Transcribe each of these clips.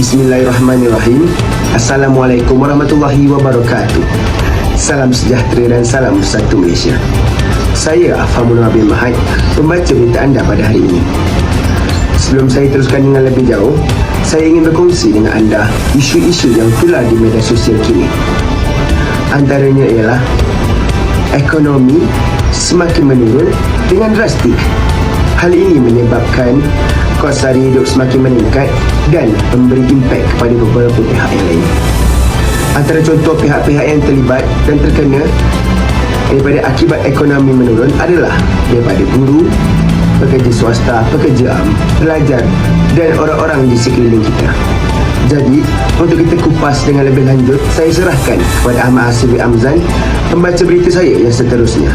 Bismillahirrahmanirrahim. Assalamualaikum warahmatullahi wabarakatuh. Salam sejahtera dan salam satu Malaysia. Saya Afamul Abid Mahad Pembaca berita anda pada hari ini. Sebelum saya teruskan dengan lebih jauh Saya ingin berkongsi dengan anda Isu-isu yang tular di media sosial kini. Antaranya ialah Ekonomi semakin menurun dengan drastik. Hal ini menyebabkan kos sari hidup semakin meningkat dan memberi impak kepada beberapa pihak yang lain. Antara contoh pihak-pihak yang terlibat dan terkena daripada akibat ekonomi menurun adalah daripada guru, pekerja swasta, pekerja am, pelajar dan orang-orang di sekeliling kita. Jadi, untuk kita kupas dengan lebih lanjut, saya serahkan kepada Ahmad Hasibi Amzan, pembaca berita saya yang seterusnya.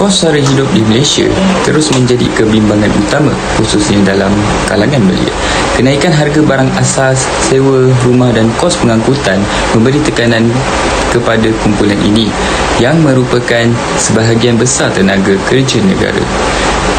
Kos sara hidup di Malaysia terus menjadi kebimbangan utama khususnya dalam kalangan belia. Kenaikan harga barang asas, sewa, rumah dan kos pengangkutan memberi tekanan kepada kumpulan ini yang merupakan sebahagian besar tenaga kerja negara.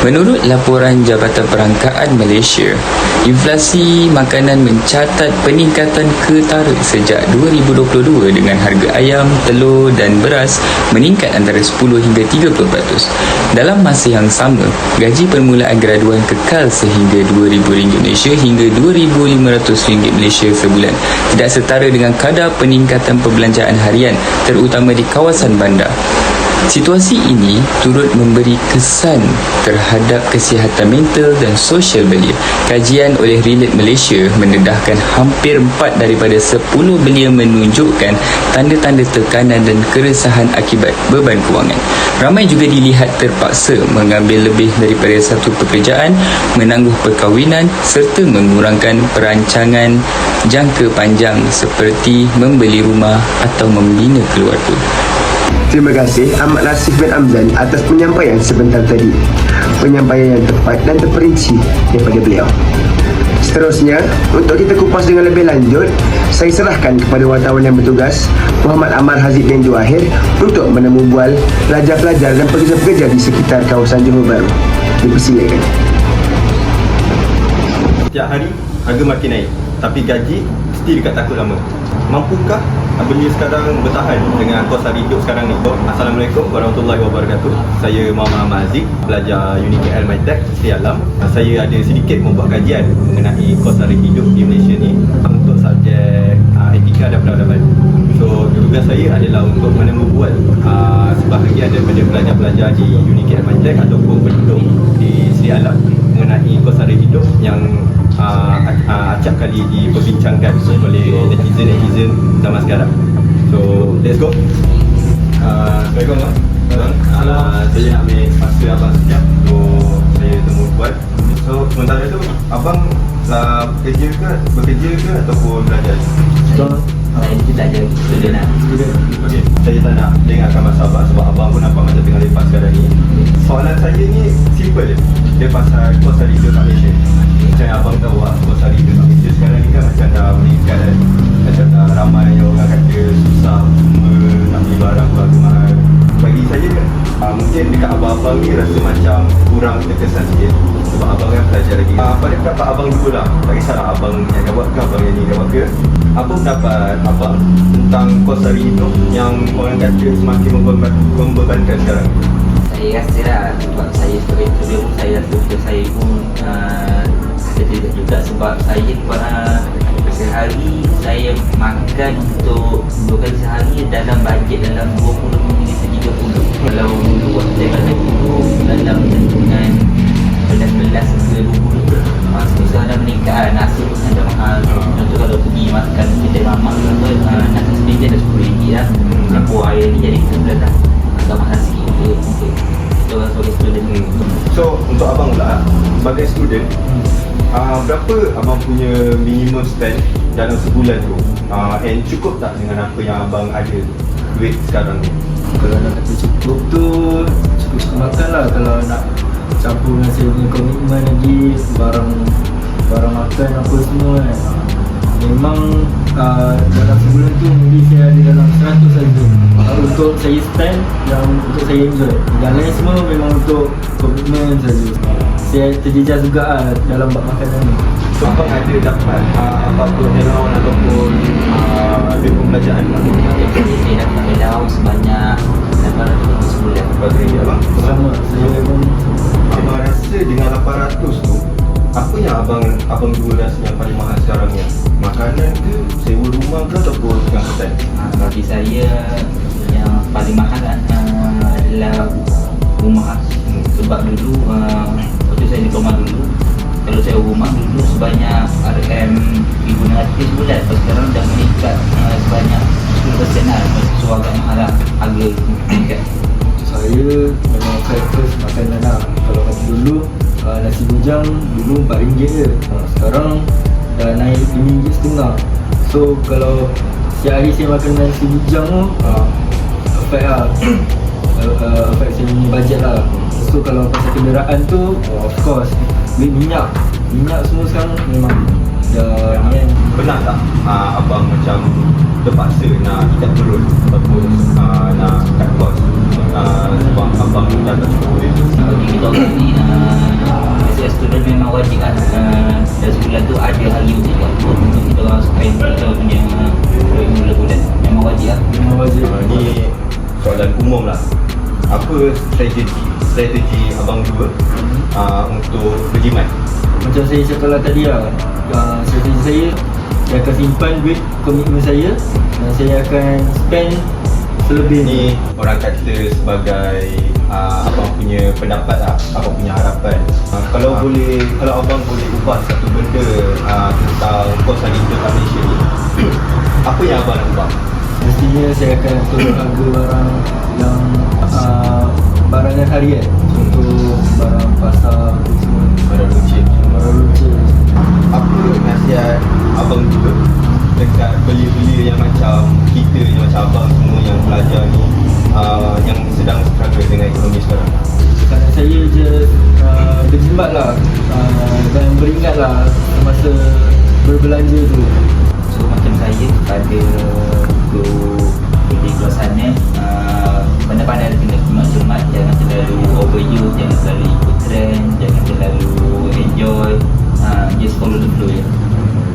Menurut laporan Jabatan Perangkaan Malaysia, inflasi makanan mencatat peningkatan ketara sejak 2022 dengan harga ayam, telur dan beras meningkat antara 10 hingga 30%. Dalam masa yang sama, gaji permulaan graduan kekal sehingga RM2,000 Malaysia hingga RM2,500 Malaysia sebulan. Tidak setara dengan kadar peningkatan perbelanjaan harian terutama di kawasan bandar. Situasi ini turut memberi kesan terhadap kesihatan mental dan sosial belia. Kajian oleh Relate Malaysia mendedahkan hampir 4 daripada 10 belia menunjukkan tanda-tanda tekanan dan keresahan akibat beban kewangan. Ramai juga dilihat terpaksa mengambil lebih daripada satu pekerjaan, menangguh perkahwinan serta mengurangkan perancangan jangka panjang seperti membeli rumah atau membina keluarga. Terima kasih Ahmad Nasif bin Amzan atas penyampaian sebentar tadi. Penyampaian yang tepat dan terperinci daripada beliau. Seterusnya, untuk kita kupas dengan lebih lanjut, saya serahkan kepada wartawan yang bertugas, Muhammad Amar Hazid bin Juahir untuk menemu bual pelajar-pelajar dan pekerja-pekerja di sekitar kawasan Johor Bahru. Dipersilakan. Setiap hari harga makin naik Tapi gaji still dekat takut lama. Mampukah belia sekarang bertahan dengan kos hari hidup sekarang ni? Assalamualaikum warahmatullahi wabarakatuh. Saya Muhammad Ahmad Aziz Pelajar Uni KL MyTech Sri Alam. Saya ada sedikit membuat kajian mengenai kos hari hidup di Malaysia ni Untuk subjek uh, etika dan peradaban So tugas saya adalah untuk menemubuat uh, sebahagian daripada pelajar-pelajar di Uni KL MyTech Ataupun penduduk di Sri Alam mengenai kos hari hidup yang uh, uh, acap kali diperbincangkan oleh netizen-netizen zaman sekarang. So, let's go. Uh, Assalamualaikum Abang. Abang, uh, saya nak ambil masa Abang sekejap untuk saya temu buat. So, sementara tu, Abang lah bekerja ke, bekerja ke ataupun belajar? So, saya ni kita ajar student lah Student. Okay. Saya tak nak dengarkan masa Abang sebab Abang pun nampak macam tengah lepas sekarang ni. Soalan saya ni simple je. Dia pasal kos hari hidup kat Malaysia. Macam yang Abang tahu lah, kos hari kat Malaysia sekarang ni kan macam dah meningkat kan. Macam dah ramai yang orang kata susah semua nak beli barang pun agak mahal. Bagi saya uh, mungkin dekat abang-abang ni rasa macam kurang terkesan sikit. Sebab abang kan pelajar lagi. Uh, pada pendapat abang dulu lah, tak kisahlah abang yang jawab ke, abang yang ni jawab ke. Apa pendapat abang tentang kos hari hidup yang orang kata semakin membeban, membebankan sekarang? Saya rasa lah sebab saya sebagai student pun saya rasa saya pun uh, ada tidak juga sebab saya uh, sehari saya makan untuk dua kali sehari dalam bajet dalam 20 hingga 30 kalau dulu waktu saya belajar dulu dalam dengan belas-belas hingga 20 tu uh, sekarang dah meningkat uh, nasi pun dah mahal. Contoh kalau pergi makan kedai mamak ke apa uh, nasi dah RM10 lah. Campur air ni jadi RM11 lah. Agak mahal sikit untuk untuk kita orang sebagai student Hmm. So untuk abang pula sebagai student uh, berapa abang punya minimum spend dalam sebulan tu? Uh, and cukup tak dengan apa yang abang ada duit sekarang ni? Kalau nak kata cukup tu Cukup makan lah. Kalau nak campur dengan saya punya komitmen lagi Barang Barang makan apa semua kan. Memang uh, Dalam sebulan tu Maybe saya ada dalam 100 saja. Untuk saya spend Yang untuk saya enjoy. Yang lain semua memang untuk Komitmen saja saya terjejas juga lah dalam bab makanan ni So, abang ada dapat uh, apa-apa around ataupun uh, ada pembelajaran saya dapat allowance sebanyak 800 sebulan bagi abang? sama saya pun Abang rasa dengan 800 tu apa yang abang abang rasa yang paling mahal sekarang ni? Makanan ke, sewa rumah ke ataupun pengangkutan? Ah, Bagi saya yang paling mahal uh, adalah 10% lah So agak mahal lah harga meningkat saya memang prefer makanan lah kalau kata dulu uh, nasi bujang dulu RM4 je uh, sekarang dah naik RM5 setengah so kalau setiap hari saya makan nasi bujang tu uh, affect lah uh, affect saya punya budget lah so kalau pasal kenderaan tu uh, of course minyak. Minyak semua sekarang memang dah ni kan Pernah tak uh, abang macam terpaksa nak ikat turun ataupun uh, nak cut cost uh, sebab abang dah tak cukup duit Bagi kita orang ni uh, As a student memang wajib kan uh, Dan sebulan tu ada hari untuk waktu Untuk kita orang spend kita punya duit mula-bulan Memang wajib lah memang wajib. Uh, Ni soalan umum lah Apa strategi strategi abang dua uh, untuk berjimat? Macam saya cakap lah tadi lah uh, Strategi saya Saya akan simpan duit komitmen saya Dan saya akan spend Selebih Ni orang kata sebagai uh, abang punya pendapat lah, abang punya harapan. Uh, kalau boleh, kalau abang boleh ubah satu benda uh, tentang kos hari kat Malaysia ni, apa yang abang nak ubah? Mestinya saya akan turun harga barang yang uh, Barangan harian Contoh barang pasar tu semua Barang runcit. Barang lucu Apa nasihat abang juga dekat belia-belia yang macam kita yang macam abang semua yang belajar ni uh, yang sedang struggle dengan ekonomi sekarang? Kerana saya je uh, berjimat lah uh, Dan beringat lah Masa berbelanja tu